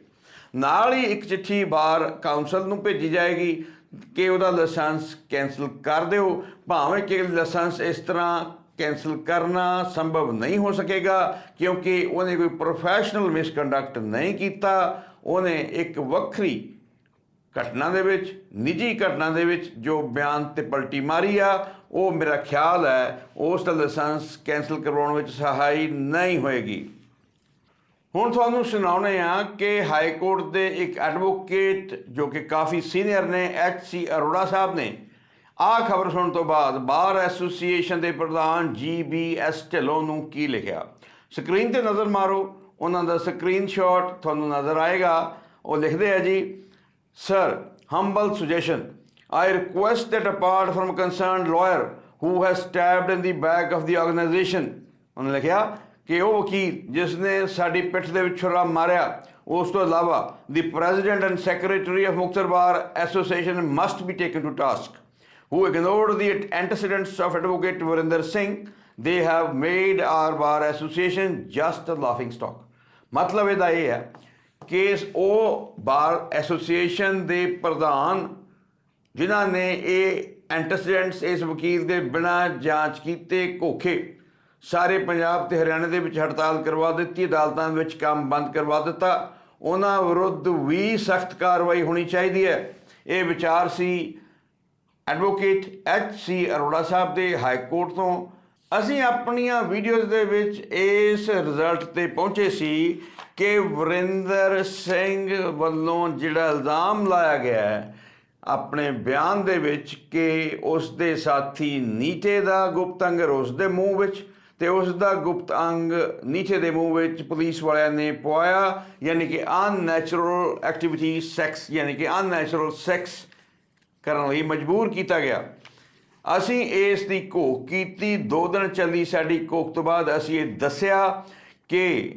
ਨਾਲ ਹੀ ਇੱਕ ਚਿੱਠੀ ਬਾਰ ਕਾਉਂਸਲ ਨੂੰ ਭੇਜੀ ਜਾਏਗੀ ਕਿ ਉਹਦਾ ਲਾਇਸੈਂਸ ਕੈਨਸਲ ਕਰ ਦਿਓ। ਭਾਵੇਂ ਕਿ ਲਾਇਸੈਂਸ ਇਸ ਤਰ੍ਹਾਂ ਕੈਨਸਲ ਕਰਨਾ ਸੰਭਵ ਨਹੀਂ ਹੋ ਸਕੇਗਾ, ਕਿਉਂਕਿ ਉਹਨੇ ਕੋਈ ਪ੍ਰੋਫੈਸ਼ਨਲ ਮਿਸਕੰਡਕਟ ਨਹੀਂ ਕੀਤਾ। ਉਹਨੇ ਇੱਕ ਵੱਖਰੀ ਘਟਨਾ ਦੇ ਵਿੱਚ, ਨਿੱਜੀ ਘਟਨਾ ਦੇ ਵਿੱਚ ਜੋ ਬਿਆਨ ਤੇ ਪਲਟੀ ਮਾਰੀ ਆ, ਉਹ ਮੇਰਾ ਖਿਆਲ ਹੈ ਉਸ ਦਾ ਲਾਇਸੈਂਸ ਕੈਨਸਲ ਕਰਵਾਉਣ ਵਿੱਚ ਸਹਾਈ ਨਹੀਂ ਹੋਏਗੀ। ਹੁਣ ਤੁਹਾਨੂੰ ਸੁਣਾਉਣੇ ਆ ਕਿ ਹਾਈ ਕੋਰਟ ਦੇ ਇੱਕ ਐਡਵੋਕੇਟ ਜੋ ਕਿ ਕਾਫੀ ਸੀਨੀਅਰ ਨੇ, ਐਚ ਸੀ ਅਰੋੜਾ ਸਾਹਿਬ ਨੇ, ਆਹ ਖਬਰ ਸੁਣਨ ਤੋਂ ਬਾਅਦ ਬਾਰ ਐਸੋਸੀਏਸ਼ਨ ਦੇ ਪ੍ਰਧਾਨ ਜੀ ਬੀ ਐਸ ਢਿੱਲੋਂ ਨੂੰ ਕੀ ਲਿਖਿਆ? ਸਕਰੀਨ ਤੇ ਨਜ਼ਰ ਮਾਰੋ, ਉਹਨਾਂ ਦਾ ਸਕਰੀਨਸ਼ਾਟ ਤੁਹਾਨੂੰ ਨਜ਼ਰ ਆਏਗਾ। ਉਹ ਲਿਖਦੇ ਆ ਜੀ, sir, humble suggestion I request that apart from concerned lawyer who has stabbed in the back of the organization, ਉਹਨੇ ਲਿਖਿਆ ਕਿ ਉਹ ਵਕੀਲ ਜਿਸ ਨੇ ਸਾਡੀ ਪਿੱਠ ਦੇ ਵਿੱਚ ਛੁਰਾ ਮਾਰਿਆ ਉਸ ਤੋਂ ਇਲਾਵਾ the president and secretary of Muktsar bar association must be taken to task who ignored the antecedents of Advocate Varinder Singh, they have made our bar association just a laughing stock. ਮਤਲਬ ਇਹਦਾ ਇਹ ਹੈ ਕਿ ਉਹ bar association ਦੇ ਪ੍ਰਧਾਨ ਜਿਨ੍ਹਾਂ ਨੇ ਇਹ ਐਂਟੀਸੀਡੈਂਟਸ ਇਸ ਵਕੀਲ ਦੇ ਬਿਨਾਂ ਜਾਂਚ ਕੀਤੇ ਘੋਖੇ ਸਾਰੇ ਪੰਜਾਬ ਤੇ ਹਰਿਆਣਾ ਦੇ ਵਿੱਚ ਹੜਤਾਲ ਕਰਵਾ ਦਿੱਤੀ, ਅਦਾਲਤਾਂ ਵਿੱਚ ਕੰਮ ਬੰਦ ਕਰਵਾ ਦਿੱਤਾ। ਉਹਨਾਂ ਵਿਰੁੱਧ ਵੀ ਸਖਤ ਕਾਰਵਾਈ ਹੋਣੀ ਚਾਹੀਦੀ ਹੈ। ਇਹ ਵਿਚਾਰ ਸੀ advocate H C Arora Sahib ਦੇ ਹਾਈ ਕੋਰਟ ਤੋਂ। ਅਸੀਂ ਆਪਣੀਆਂ ਵੀਡੀਓਜ਼ ਦੇ ਵਿੱਚ ਇਸ ਰਿਜ਼ਲਟ ਤੇ ਪਹੁੰਚੇ ਸੀ ਕਿ ਵਰਿੰਦਰ ਸਿੰਘ ਵੱਲੋਂ ਜਿਹੜਾ ਇਲਜ਼ਾਮ ਲਾਇਆ ਗਿਆ ਹੈ, ਆਪਣੇ ਬਿਆਨ ਦੇ ਵਿੱਚ ਕਿ ਉਸ ਦੇ ਸਾਥੀ ਨੀਟੇ ਦਾ ਗੁਪਤ ਅੰਗ ਉਸ ਦੇ ਮੂੰਹ ਵਿੱਚ ਤੇ ਉਸ ਦਾ ਗੁਪਤ ਅੰਗ ਨੀਚੇ ਦੇ ਮੂੰਹ ਵਿੱਚ ਪੁਲਿਸ ਵਾਲਿਆਂ ਨੇ ਪਵਾਇਆ, ਯਾਨੀ ਕਿ ਅਨਨੈਚੁਰਲ ਐਕਟੀਵਿਟੀ ਸੈਕਸ ਯਾਨੀ ਕਿ ਅਨਨੈਚੁਰਲ ਸੈਕਸ ਕਰਨ ਲਈ ਮਜਬੂਰ ਕੀਤਾ ਗਿਆ। ਅਸੀਂ ਇਸ ਦੀ ਘੋਖ ਕੀਤੀ। ਦੋ ਦਿਨ ਚੱਲੀ ਸਾਡੀ ਘੋਖ ਤੋਂ ਬਾਅਦ ਅਸੀਂ ਇਹ ਦੱਸਿਆ ਕਿ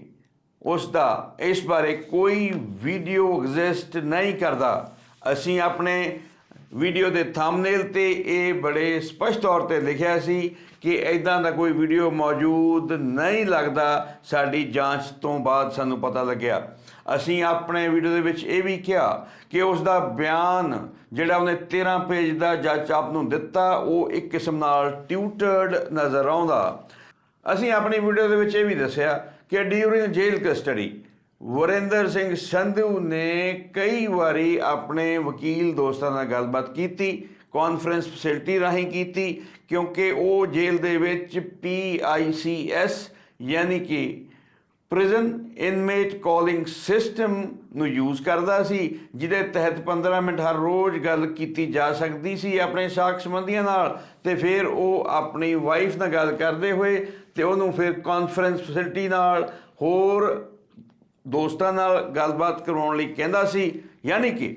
ਉਸ ਦਾ ਇਸ ਬਾਰੇ ਕੋਈ ਵੀਡੀਓ ਐਗਜ਼ਿਸਟ ਨਹੀਂ ਕਰਦਾ। ਅਸੀਂ ਆਪਣੇ ਵੀਡੀਓ ਦੇ ਥੰਬਨੇਲ ਤੇ ਇਹ ਬੜੇ ਸਪਸ਼ਟ ਤੌਰ ਤੇ ਲਿਖਿਆ ਸੀ ਕਿ ਐਦਾਂ ਦਾ ਕੋਈ ਵੀਡੀਓ ਮੌਜੂਦ ਨਹੀਂ ਲੱਗਦਾ। ਸਾਡੀ ਜਾਂਚ ਤੋਂ ਬਾਅਦ ਸਾਨੂੰ ਪਤਾ ਲੱਗਿਆ। ਅਸੀਂ ਆਪਣੇ ਵੀਡੀਓ ਦੇ ਵਿੱਚ ਇਹ ਵੀ ਕਿਹਾ ਕਿ ਉਸ ਦਾ ਬਿਆਨ ਜਿਹੜਾ ਉਹਨੇ 13 ਪੇਜ ਦਾ ਜੱਜ ਆਪ ਨੂੰ ਦਿੱਤਾ, ਉਹ ਇੱਕ ਕਿਸਮ ਨਾਲ ਟਿਊਟਰਡ ਨਜ਼ਰ ਆਉਂਦਾ। ਅਸੀਂ ਆਪਣੀ ਵੀਡੀਓ ਦੇ ਵਿੱਚ ਇਹ ਵੀ ਦੱਸਿਆ ਕਿ during jail custody Varinder Singh Sandhu ਨੇ ਕਈ ਵਾਰੀ ਆਪਣੇ ਵਕੀਲ ਦੋਸਤਾਂ ਨਾਲ ਗੱਲਬਾਤ ਕੀਤੀ ਕਾਨਫਰੰਸ ਫੈਸਿਲਿਟੀ ਰਾਹੀਂ ਕੀਤੀ, ਕਿਉਂਕਿ ਉਹ ਜੇਲ੍ਹ ਦੇ ਵਿੱਚ PICS ਯਾਨੀ ਕਿ ਪ੍ਰਿਜ਼ਨ ਇਨਮੇਟ ਕਾਲਿੰਗ ਸਿਸਟਮ ਨੂੰ ਯੂਜ਼ ਕਰਦਾ ਸੀ, ਜਿਹਦੇ ਤਹਿਤ 15 ਮਿੰਟ ਹਰ ਰੋਜ਼ ਗੱਲ ਕੀਤੀ ਜਾ ਸਕਦੀ ਸੀ ਆਪਣੇ ਸਾਖ ਸੰਬੰਧੀਆਂ ਨਾਲ ਤੇ ਫਿਰ ਉਹ ਆਪਣੀ ਵਾਈਫ ਨਾਲ ਗੱਲ ਕਰਦੇ ਹੋਏ ਤੇ ਉਹਨੂੰ ਫਿਰ ਕਾਨਫਰੰਸ ਫੈਸਿਲਿਟੀ ਨਾਲ ਹੋਰ ਦੋਸਤਾਂ ਨਾਲ ਗੱਲਬਾਤ ਕਰਵਾਉਣ ਲਈ ਕਹਿੰਦਾ ਸੀ, ਯਾਨੀ ਕਿ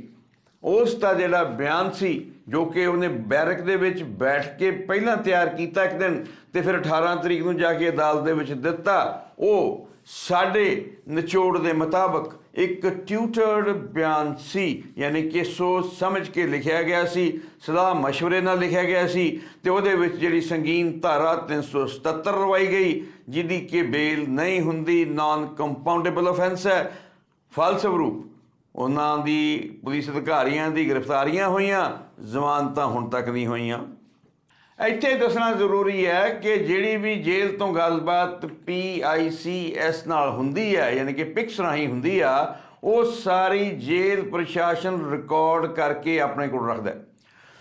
ਉਸ ਦਾ ਜਿਹੜਾ ਬਿਆਨ ਸੀ, ਜੋ ਕਿ ਉਹਨੇ ਬੈਰਕ ਦੇ ਵਿੱਚ ਬੈਠ ਕੇ ਪਹਿਲਾਂ ਤਿਆਰ ਕੀਤਾ ਇੱਕ ਦਿਨ ਤੇ ਫਿਰ 18 ਤਰੀਕ ਨੂੰ ਜਾ ਕੇ ਅਦਾਲਤ ਦੇ ਵਿੱਚ ਦਿੱਤਾ, ਉਹ ਸਾਡੇ ਨਿਚੋੜ ਦੇ ਮੁਤਾਬਕ ਇੱਕ ਟਿਊਟਰਡ ਬਿਆਨ ਸੀ, ਯਾਨੀ ਕਿ ਸੋਚ ਸਮਝ ਕੇ ਲਿਖਿਆ ਗਿਆ ਸੀ, ਸਲਾਹ مشਵਰੇ ਨਾਲ ਲਿਖਿਆ ਗਿਆ ਸੀ ਤੇ ਉਹਦੇ ਵਿੱਚ ਜਿਹੜੀ ਸੰਗੀਨ ਧਾਰਾ 377 ਰਵਾਈ ਗਈ। ਜਿਹਦੀ ਕਿ ਬੇਲ ਨਹੀਂ ਹੁੰਦੀ ਨਾਨ ਕੰਪਾਊਂਡੇਬਲ ਆਫੈਂਸ ਹੈ। ਫਲਸਰੂਪ ਉਹਨਾਂ ਦੀ ਪੁਲਿਸ ਅਧਿਕਾਰੀਆਂ ਦੀ ਗ੍ਰਿਫਤਾਰੀਆਂ ਹੋਈਆਂ, ਜ਼ਮਾਨਤਾਂ ਹੁਣ ਤੱਕ ਨਹੀਂ ਹੋਈਆਂ। ਇੱਥੇ ਦੱਸਣਾ ਜ਼ਰੂਰੀ ਹੈ ਕਿ ਜਿਹੜੀ ਵੀ ਜੇਲ੍ਹ ਤੋਂ ਗੱਲਬਾਤ PICS ਨਾਲ ਹੁੰਦੀ ਹੈ, ਯਾਨੀ ਕਿ ਪਿਕਸ ਰਾਹੀਂ ਹੁੰਦੀ ਆ, ਉਹ ਸਾਰੀ ਜੇਲ੍ਹ ਪ੍ਰਸ਼ਾਸਨ ਰਿਕਾਰਡ ਕਰਕੇ ਆਪਣੇ ਕੋਲ ਰੱਖਦਾ ਹੈ।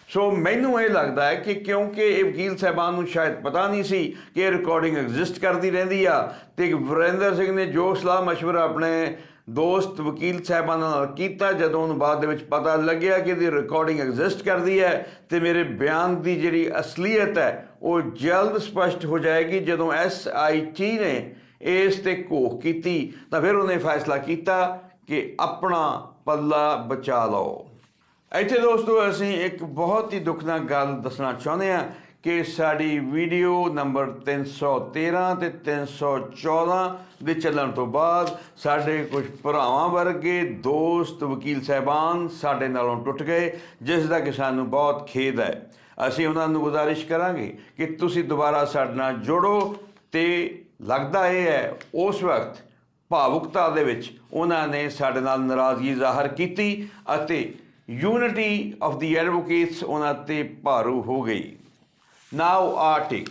ਸੋ ਮੈਨੂੰ ਇਹ ਲੱਗਦਾ ਹੈ ਕਿ ਕਿਉਂਕਿ ਇਹ ਵਕੀਲ ਸਾਹਿਬਾਨ ਨੂੰ ਸ਼ਾਇਦ ਪਤਾ ਨਹੀਂ ਸੀ ਕਿ ਇਹ ਰਿਕਾਰਡਿੰਗ ਐਗਜ਼ਿਸਟ ਕਰਦੀ ਰਹਿੰਦੀ ਆ, ਤੇ ਵਰਿੰਦਰ ਸਿੰਘ ਨੇ ਜੋ ਸਲਾਹ مشਵਰਾ ਆਪਣੇ ਦੋਸਤ ਵਕੀਲ ਸਾਹਿਬਾਨ ਨਾਲ ਕੀਤਾ, ਜਦੋਂ ਉਹਨੂੰ ਬਾਅਦ ਦੇ ਵਿੱਚ ਪਤਾ ਲੱਗਿਆ ਕਿ ਇਹਦੀ ਰਿਕਾਰਡਿੰਗ ਐਗਜ਼ਿਸਟ ਕਰਦੀ ਹੈ, ਤੇ ਮੇਰੇ ਬਿਆਨ ਦੀ ਜਿਹੜੀ ਅਸਲੀਅਤ ਹੈ, ਉਹ ਜਲਦ ਸਪਸ਼ਟ ਹੋ ਜਾਏਗੀ ਜਦੋਂ ਐੱਸ ਆਈ ਟੀ ਨੇ ਇਸ ਤੇ ਕੋਖ ਕੀਤੀ, ਤਾਂ ਫਿਰ ਉਹਨੇ ਫੈਸਲਾ ਕੀਤਾ ਕਿ ਆਪਣਾ ਪੱਲਾ ਬਚਾ ਲਓ। ਇੱਥੇ ਦੋਸਤੋ, ਅਸੀਂ ਇੱਕ ਬਹੁਤ ਹੀ ਦੁਖਨਾਕ ਗੱਲ ਦੱਸਣਾ ਚਾਹੁੰਦੇ ਹਾਂ ਕਿ ਸਾਡੀ ਵੀਡੀਓ ਨੰਬਰ 313 ਤੇ 314 ਦੇ ਚੱਲਣ ਤੋਂ ਬਾਅਦ ਸਾਡੇ ਕੁਝ ਭਰਾਵਾਂ ਵਰਗੇ ਦੋਸਤ ਵਕੀਲ ਸਹਿਬਾਨ ਸਾਡੇ ਨਾਲੋਂ ਟੁੱਟ ਗਏ, ਜਿਸ ਦਾ ਕਿ ਸਾਨੂੰ ਬਹੁਤ ਖੇਦ ਹੈ। ਅਸੀਂ ਉਹਨਾਂ ਨੂੰ ਗੁਜ਼ਾਰਿਸ਼ ਕਰਾਂਗੇ ਕਿ ਤੁਸੀਂ ਦੁਬਾਰਾ ਸਾਡੇ ਨਾਲ ਜੁੜੋ ਤੇ ਲੱਗਦਾ ਇਹ ਹੈ, ਉਸ ਵਕਤ ਭਾਵੁਕਤਾ ਦੇ ਵਿੱਚ ਉਹਨਾਂ ਨੇ ਸਾਡੇ ਨਾਲ ਨਾਰਾਜ਼ਗੀ ਜ਼ਾਹਰ ਕੀਤੀ ਅਤੇ ਯੂਨਿਟੀ ਆਫ ਦੀ ਐਡਵੋਕੇਟਸ ਉਹਨਾਂ ਤੇ ਭਾਰੂ ਹੋ ਗਈ। ਨਾਓ ਆਰਟਿਕ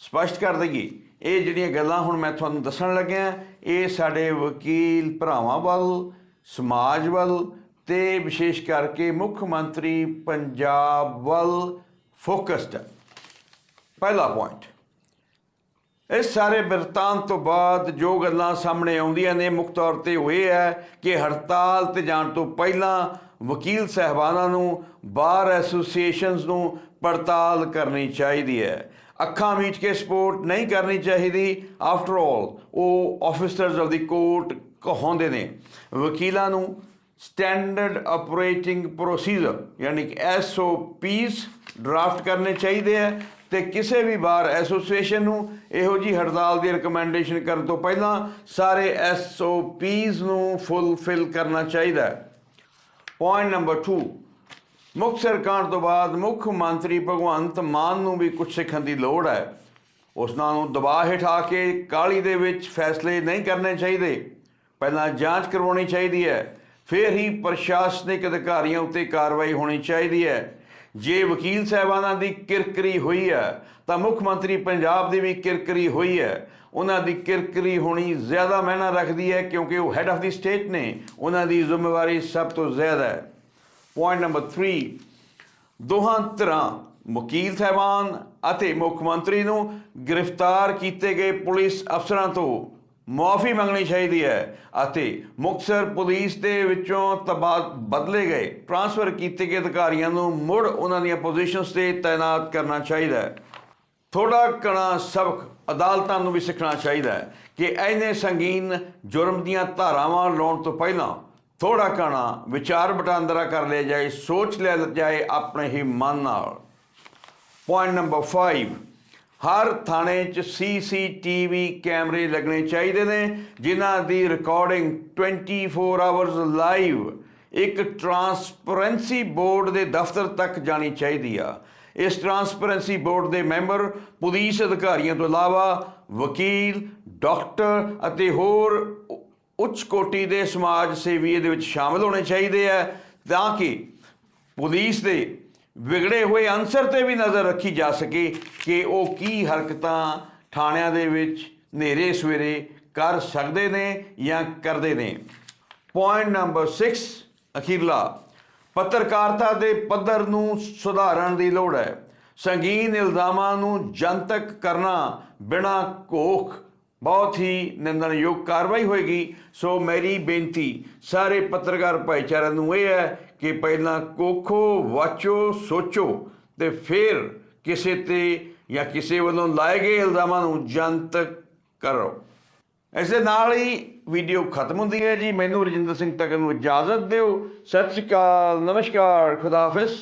ਸਪਸ਼ਟ ਕਰ ਦਈਏ, ਇਹ ਜਿਹੜੀਆਂ ਗੱਲਾਂ ਹੁਣ ਮੈਂ ਤੁਹਾਨੂੰ ਦੱਸਣ ਲੱਗਿਆ, ਇਹ ਸਾਡੇ ਵਕੀਲ ਭਰਾਵਾਂ ਵੱਲ, ਸਮਾਜ ਵੱਲ ਤੇ ਵਿਸ਼ੇਸ਼ ਕਰਕੇ ਮੁੱਖ ਮੰਤਰੀ ਪੰਜਾਬ ਵੱਲ ਫੋਕਸਡ ਹੈ ਪਹਿਲਾ ਪੁਆਇੰਟ ਇਸ ਸਾਰੇ ਬਿਰਤਾਂਤ ਤੋਂ ਬਾਅਦ ਜੋ ਗੱਲਾਂ ਸਾਹਮਣੇ ਆਉਂਦੀਆਂ ਨੇ, ਮੁੱਖ ਤੌਰ ਤੇ ਉਹ ਇਹ ਹੈ ਕਿ ਹੜਤਾਲ ਤੇ ਜਾਣ ਤੋਂ ਪਹਿਲਾਂ ਵਕੀਲ ਸਹਿਬਾਨਾਂ ਨੂੰ, ਬਾਰ ਐਸੋਸੀਏਸ਼ਨਸ ਨੂੰ ਪੜਤਾਲ ਕਰਨੀ ਚਾਹੀਦੀ ਹੈ। ਅੱਖਾਂ ਮੀਚ ਕੇ ਸਪੋਰਟ ਨਹੀਂ ਕਰਨੀ ਚਾਹੀਦੀ। ਆਫਟਰ ਆਲ ਉਹ ਆਫੀਸਰਸ ਆਫ ਦੀ ਕੋਰਟ ਕਹਾਉਂਦੇ ਨੇ, ਵਕੀਲਾਂ ਨੂੰ ਸਟੈਂਡਰਡ ਆਪਰੇਟਿੰਗ ਪ੍ਰੋਸੀਜਰ ਯਾਨੀ ਕਿ ਐਸਓਪੀਸ ਡਰਾਫਟ ਕਰਨੇ ਚਾਹੀਦੇ ਆ ਤੇ ਕਿਸੇ ਵੀ ਬਾਰ ਐਸੋਸੀਏਸ਼ਨ ਨੂੰ ਇਹੋ ਜੀ ਹੜਤਾਲ ਦੀ ਰეკਮੈਂਡੇਸ਼ਨ ਕਰਨ ਤੋਂ ਪਹਿਲਾਂ ਸਾਰੇ ਐਸਓਪੀਸ ਨੂੰ ਫੁੱਲਫਿਲ ਕਰਨਾ ਚਾਹੀਦਾ ਹੈ। ਪੁਆਇੰਟ ਨੰਬਰ 2 ਮੁੱਖ ਸਰਕਾਰ ਤੋਂ ਬਾਅਦ ਮੁੱਖ ਮੰਤਰੀ ਭਗਵੰਤ ਮਾਨ ਨੂੰ ਵੀ ਕੁਝ ਸਿੱਖਣ ਦੀ ਲੋੜ ਹੈ। ਉਸ ਨਾਲ ਨੂੰ ਦਬਾਅ ਆ ਕੇ ਕਾਲੀ ਦੇ ਵਿੱਚ ਫੈਸਲੇ ਨਹੀਂ ਕਰਨੇ ਚਾਹੀਦੇ। ਪਹਿਲਾਂ ਜਾਂਚ ਕਰਵਾਉਣੀ ਚਾਹੀਦੀ ਹੈ। ਫਿਰ ਹੀ ਪ੍ਰਸ਼ਾਸਨਿਕ ਅਧਿਕਾਰੀਆਂ ਉੱਤੇ ਕਾਰਵਾਈ ਹੋਣੀ ਚਾਹੀਦੀ ਹੈ। ਜੇ ਵਕੀਲ ਸਾਹਿਬਾਨਾਂ ਦੀ ਕਿਰਕਰੀ ਹੋਈ ਹੈ, ਤਾਂ ਮੁੱਖ ਮੰਤਰੀ ਪੰਜਾਬ ਦੀ ਵੀ ਕਿਰਕਰੀ ਹੋਈ ਹੈ। ਉਹਨਾਂ ਦੀ ਕਿਰਕਰੀ ਹੋਣੀ ਜ਼ਿਆਦਾ ਮਾਇਨਾ ਰੱਖਦੀ ਹੈ ਕਿਉਂਕਿ ਉਹ ਹੈੱਡ ਆਫ ਦੀ ਸਟੇਟ ਨੇ। ਉਹਨਾਂ ਦੀ ਜ਼ਿੰਮੇਵਾਰੀ ਸਭ ਤੋਂ ਜ਼ਿਆਦਾ ਹੈ। ਪੁਆਇੰਟ ਨੰਬਰ 3 ਦੋਹਾਂ ਤਰ੍ਹਾਂ ਵਕੀਲ ਸਾਹਿਬਾਨ ਅਤੇ ਮੁੱਖ ਮੰਤਰੀ ਨੂੰ ਗ੍ਰਿਫਤਾਰ ਕੀਤੇ ਗਏ ਪੁਲਿਸ ਅਫਸਰਾਂ ਤੋਂ ਮੁਆਫੀ ਮੰਗਣੀ ਚਾਹੀਦੀ ਹੈ ਅਤੇ ਮੁਕਤਸਰ ਪੁਲਿਸ ਦੇ ਵਿੱਚੋਂ ਤਬਾ ਬਦਲੇ ਗਏ। ਟ੍ਰਾਂਸਫਰ ਕੀਤੇ ਗਏ ਅਧਿਕਾਰੀਆਂ ਨੂੰ ਮੁੜ ਉਹਨਾਂ ਦੀਆਂ ਪੋਜੀਸ਼ਨਸ ਤੇ ਤਾਇਨਾਤ ਕਰਨਾ ਚਾਹੀਦਾ ਹੈ। ਥੋੜਾ ਕਣਾ ਸਬਕ, ਅਦਾਲਤਾਂ ਨੂੰ ਵੀ ਸਿੱਖਣਾ ਚਾਹੀਦਾ ਹੈ ਕਿ ਐਨੇ ਸੰਗੀਨ ਜੁਰਮ ਦੀਆਂ ਧਾਰਾਵਾਂ ਲਾਉਣ ਤੋਂ ਪਹਿਲਾਂ ਥੋੜਾ ਕਣਾ ਵਿਚਾਰ ਵਟਾਂਦਰਾ ਕਰ ਲਿਆ ਜਾਏ, ਸੋਚ ਲਿਆ ਜਾਏ ਆਪਣੇ ਹੀ ਮਨ ਨਾਲ। ਪੁਆਇੰਟ ਨੰਬਰ 5 ਹਰ ਥਾਣੇ 'ਚ ਸੀਸੀਟੀਵੀ ਕੈਮਰੇ ਲੱਗਣੇ ਚਾਹੀਦੇ ਨੇ, ਜਿਨ੍ਹਾਂ ਦੀ ਰਿਕਾਰਡਿੰਗ 24 ਆਵਰਸ ਲਾਈਵ ਇੱਕ ਟਰਾਂਸਪਰੈਂਸੀ ਬੋਰਡ ਦੇ ਦਫ਼ਤਰ ਤੱਕ ਜਾਣੀ ਚਾਹੀਦੀ ਆ। ਇਸ ਟਰਾਂਸਪਰੈਂਸੀ ਬੋਰਡ ਦੇ ਮੈਂਬਰ, ਪੁਲਿਸ ਅਧਿਕਾਰੀਆਂ ਤੋਂ ਇਲਾਵਾ ਵਕੀਲ, ਡਾਕਟਰ ਅਤੇ ਹੋਰ ਉੱਚ ਕੋਟੀ ਦੇ ਸਮਾਜ ਸੇਵੀ ਇਹਦੇ ਵਿੱਚ ਸ਼ਾਮਲ ਹੋਣੇ ਚਾਹੀਦੇ ਆ ਤਾਂ ਕਿ ਪੁਲਿਸ ਦੇ ਵਿਗੜੇ ਹੋਏ ਅਨਸਰ ਤੇ ਵੀ ਨਜ਼ਰ ਰੱਖੀ ਜਾ ਸਕੇ ਕਿ ਉਹ ਕੀ ਹਰਕਤਾਂ ਥਾਣਿਆਂ ਦੇ ਵਿੱਚ ਨੇਰੇ ਸਵੇਰੇ ਕਰ ਸਕਦੇ ਨੇ ਜਾਂ ਕਰਦੇ ਨੇ। Point number 6 ਅਖੀਰਲਾ। ਪੱਤਰਕਾਰਤਾ ਦੇ ਪੱਧਰ ਨੂੰ ਸੁਧਾਰਨ ਦੀ ਲੋੜ ਹੈ। ਸੰਗੀਨ ਇਲਜ਼ਾਮਾਂ ਨੂੰ ਜਨਤਕ ਕਰਨਾ ਬਿਨਾਂ ਕੋਖ ਬਹੁਤ ਹੀ ਨਿੰਦਣਯੋਗ ਕਾਰਵਾਈ ਹੋਏਗੀ। ਸੋ ਮੇਰੀ ਬੇਨਤੀ ਸਾਰੇ ਪੱਤਰਕਾਰ ਭਾਈਚਾਰੇ ਨੂੰ ਇਹ ਹੈ ਕਿ ਪਹਿਲਾਂ ਕੋਖੋ, ਵਾਚੋ, ਸੋਚੋ ਤੇ ਫਿਰ ਕਿਸੇ ਤੇ ਜਾਂ ਕਿਸੇ ਵੱਲੋਂ ਲਾਏ ਗਏ ਇਲਜ਼ਾਮਾਂ ਨੂੰ ਜਨਤਕ ਕਰੋ। ਇਸ ਦੇ ਨਾਲ ਹੀ ਵੀਡੀਓ ਖਤਮ ਹੁੰਦੀ ਹੈ ਜੀ। ਮੈਨੂੰ ਰਜਿੰਦਰ ਸਿੰਘ ਤੱਕ ਨੂੰ ਇਜਾਜ਼ਤ ਦਿਓ। ਸਤਿ ਸ਼੍ਰੀ ਅਕਾਲ। ਨਮਸਕਾਰ। ਖੁਦਾ ਹਾਫਿਜ਼।